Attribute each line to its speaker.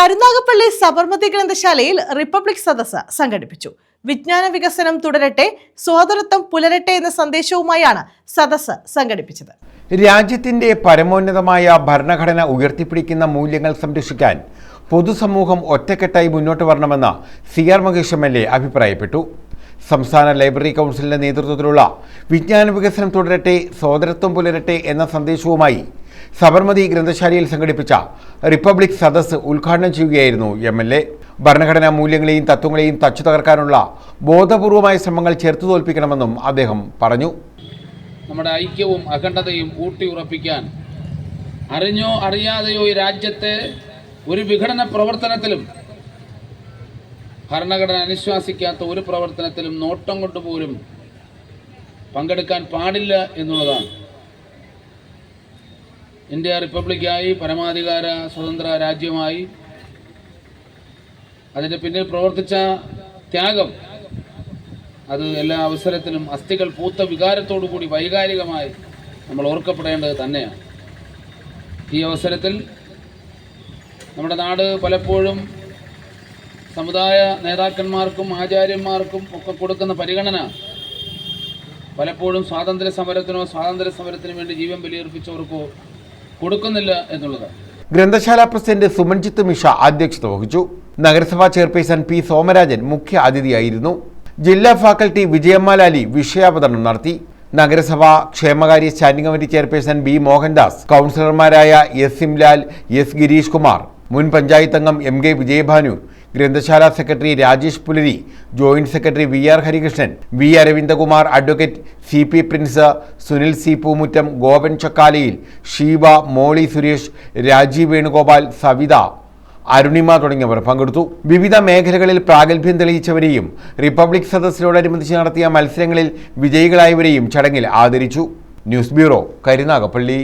Speaker 1: Karunagappally Sabarmati ഗ്രന്ഥശാലയിൽ republic സദസ്സ് സംഘടിപ്പിച്ചു. വിജ്ഞാന വികസനം തുടരട്ടെ സ്വാതന്ത്ര്യം പുലരട്ടെ എന്ന സന്ദേശവുമായാണ് സദസ്സ് സംഘടിപ്പിച്ചത്.
Speaker 2: രാജ്യത്തിന്റെ പരമോന്നതമായ ഭരണഘടന ഉയർത്തിപ്പിടിക്കുന്ന മൂല്യങ്ങൾ സംരക്ഷിക്കാൻ പൊതുസമൂഹം ഒറ്റക്കെട്ടായി മുന്നോട്ട് വരണമെന്ന് C R Mahesh M L A അഭിപ്രായപ്പെട്ടു. സംസ്ഥാന ലൈബ്രറി കൗൺസിലിന്റെ നേതൃത്വത്തിലുള്ള വിജ്ഞാന വികസനം തുടരട്ടെ സ്വാതന്ത്ര്യം പുലരട്ടെ എന്ന സന്ദേശവുമായി സബർമതി ഗ്രന്ഥശാലയിൽ സംഘടിപ്പിച്ച റിപ്പബ്ലിക് സദസ്സ് ഉദ്ഘാടനം ചെയ്യുകയായിരുന്നു എം എൽ എ. ഭരണഘടനാ മൂല്യങ്ങളെയും തത്വങ്ങളെയും തച്ചു തകർക്കാനുള്ള ബോധപൂർവമായ ശ്രമങ്ങൾ ചെറുത്തു തോൽപ്പിക്കണമെന്നും അദ്ദേഹം പറഞ്ഞു.
Speaker 3: നമ്മുടെ ഐക്യവും അഖണ്ഡതയും ഊട്ടിയുറപ്പിക്കാൻ അറിഞ്ഞോ അറിയാതെയോ ഈ രാജ്യത്തെ ഒരു വിഘടന പ്രവർത്തനത്തിലും ഭരണഘടന അനുശ്വാസിക്കാത്ത ഒരു പ്രവർത്തനത്തിലും നോട്ടം കൊണ്ടുപോലും പങ്കെടുക്കാൻ പാടില്ല എന്നുള്ളതാണ്. ഇന്ത്യ റിപ്പബ്ലിക്കായി പരമാധികാര സ്വതന്ത്ര രാജ്യമായി അതിന്റെ പിന്നിൽ പ്രവർത്തിച്ച ത്യാഗം അത് എല്ലാ അവസരത്തിലും അസ്ഥികൾ പൂത്ത വികാരത്തോടു കൂടി വൈകാരികമായി നമ്മൾ ഓർക്കപ്പെടേണ്ടത് തന്നെയാണ്. ഈ അവസരത്തിൽ നമ്മുടെ നാട് പലപ്പോഴും സമുദായ നേതാക്കന്മാർക്കും ആചാര്യന്മാർക്കും ഒക്കെ കൊടുക്കുന്ന പരിഗണന പലപ്പോഴും സ്വാതന്ത്ര്യ സമരത്തിനോ സ്വാതന്ത്ര്യ സമരത്തിനു വേണ്ടി ജീവൻ ബലിയർപ്പിച്ചവർക്കോ കൊടുക്കുന്നില്ല എന്നുള്ളതാണ്
Speaker 2: ഗ്രന്ഥശാല പ്രസിഡന്റ് സുമൻജിത്ത് മിഷ അധ്യക്ഷത വഹിച്ചു. നഗരസഭാ ചെയർപേഴ്സൺ പി സോമരാജൻ മുഖ്യ അതിഥിയായിരുന്നു. ജില്ലാ ഫാക്കൽറ്റി വിജയമ്മലാലി വിഷയാവതരണം നടത്തി. നഗരസഭാ ക്ഷേമകാര്യ standing committee chairperson B Mohandas കൗൺസിലർമാരായ എസ് സിംലാൽ എസ് ഗിരീഷ് കുമാർ മുൻ പഞ്ചായത്തംഗം എം കെ വിജയഭാനു ഗ്രന്ഥശാല secretary Rajesh Pulari joint secretary V R Harikrishnan V Aravindakumar advocate C P Prince Sunil C Poomuttam Gopan Chakkalayil Sheeba Molly Suresh Rajeev Venugopal Savitha Arunima തുടങ്ങിയവർ പങ്കെടുത്തു. വിവിധ മേഖലകളിൽ പ്രാഗൽഭ്യം തെളിയിച്ചവരെയും republic സദസ്സിനോടനുബന്ധിച്ച് നടത്തിയ മത്സരങ്ങളിൽ വിജയികളായവരെയും ചടങ്ങിൽ ആദരിച്ചു. News bureau Karunagappally.